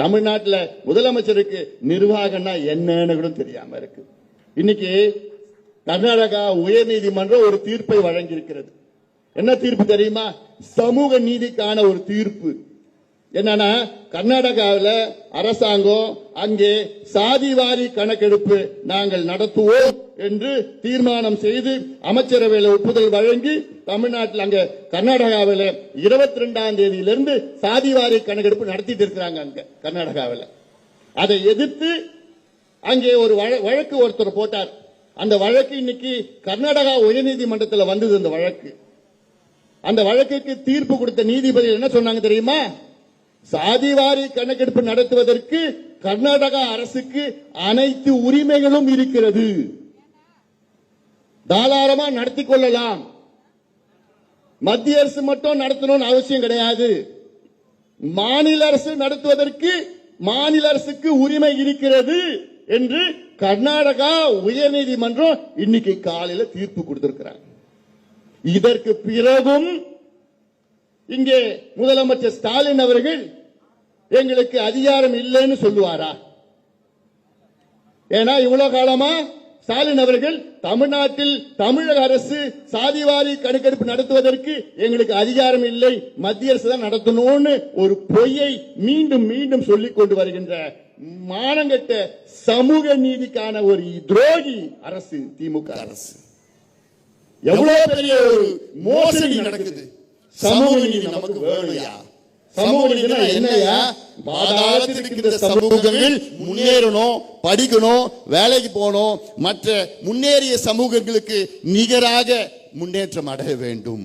தமிழ்நாட்டில் முதலமைச்சருக்கு நிர்வாகம்னா என்னன்னு கூட தெரியாம இருக்கு. இன்னைக்கு கர்நாடகா உயர்நீதிமன்றம் ஒரு தீர்ப்பை வழங்கியிருக்கிறது. என்ன தீர்ப்பு தெரியுமா? சமூக நீதிக்கான ஒரு தீர்ப்பு. என்னன்னா கர்நாடகாவில் அரசாங்கம் அங்கே சாதிவாரி கணக்கெடுப்பு நாங்கள் நடத்துவோம் என்று தீர்மானம் செய்து அமைச்சரவையில் ஒப்புதல் வழங்கி தமிழ்நாட்டில் அங்க கர்நாடகாவில் இருபத்தி ரெண்டாம் தேதியிலிருந்து சாதிவாரி கணக்கெடுப்பு நடத்திட்டு இருக்கிறாங்க அங்க கர்நாடகாவில். அதை எதிர்த்து அங்கே ஒரு வழ- வழக்கு ஒருத்தர் போட்டார். அந்த வழக்கு இன்னைக்கு கர்நாடகா உயர்நீதிமன்றத்தில் வந்தது அந்த வழக்கு. அந்த வழக்குக்கு தீர்ப்பு கொடுத்த நீதிபதி என்ன சொன்னாங்க தெரியுமா? சாதிவாரி கணக்கெடுப்பு நடத்துவதற்கு கர்நாடகா அரசுக்கு அனைத்து உரிமைகளும் இருக்கிறது. தாராளமா நடத்தி கொள்ளலாம். மத்திய அரசு மட்டும் நடத்தணும்னு அவசியம் கிடையாது. மாநில அரசு நடத்துவதற்கு மாநில அரசுக்கு உரிமை இருக்கிறது என்று கர்நாடகா உயர்நீதிமன்றம் இன்னைக்கு காலையில தீர்ப்பு கொடுத்திருக்கிறாங்க இதற்கு பிறகும் இங்கே முதலமைச்சர் ஸ்டாலின் அவர்கள் எங்களுக்கு அதிகாரம் இல்லைன்னு சொல்லுவாரா? ஏன்னா இவ்வளவு காலமா ஸ்டாலின் அவர்கள் தமிழ்நாட்டில் தமிழக அரசு சாதிவாரி கணக்கெடுப்பு நடத்துவதற்கு எங்களுக்கு அதிகாரம் இல்லை. மத்திய அரசு தான் நடத்தணும்னு ஒரு பொய்யை மீண்டும் மீண்டும் சொல்லிக் கொண்டு வருகின்ற மானங்கட்ட சமூக நீதிக்கான ஒரு துரோகி அரசு திமுக அரசு. எவ்வளவு பெரிய ஒரு மோசடி நடக்குது. சமூக நீதி நமக்கு வேணும்யா? சமூக நீதினா என்னையா பாதாளத்தில் சமூகங்கள் முன்னேறணும் படிக்கணும் வேலைக்கு போகணும். மற்ற முன்னேறிய சமூகங்களுக்கு நிகராக முன்னேற்றம் அடைய வேண்டும்.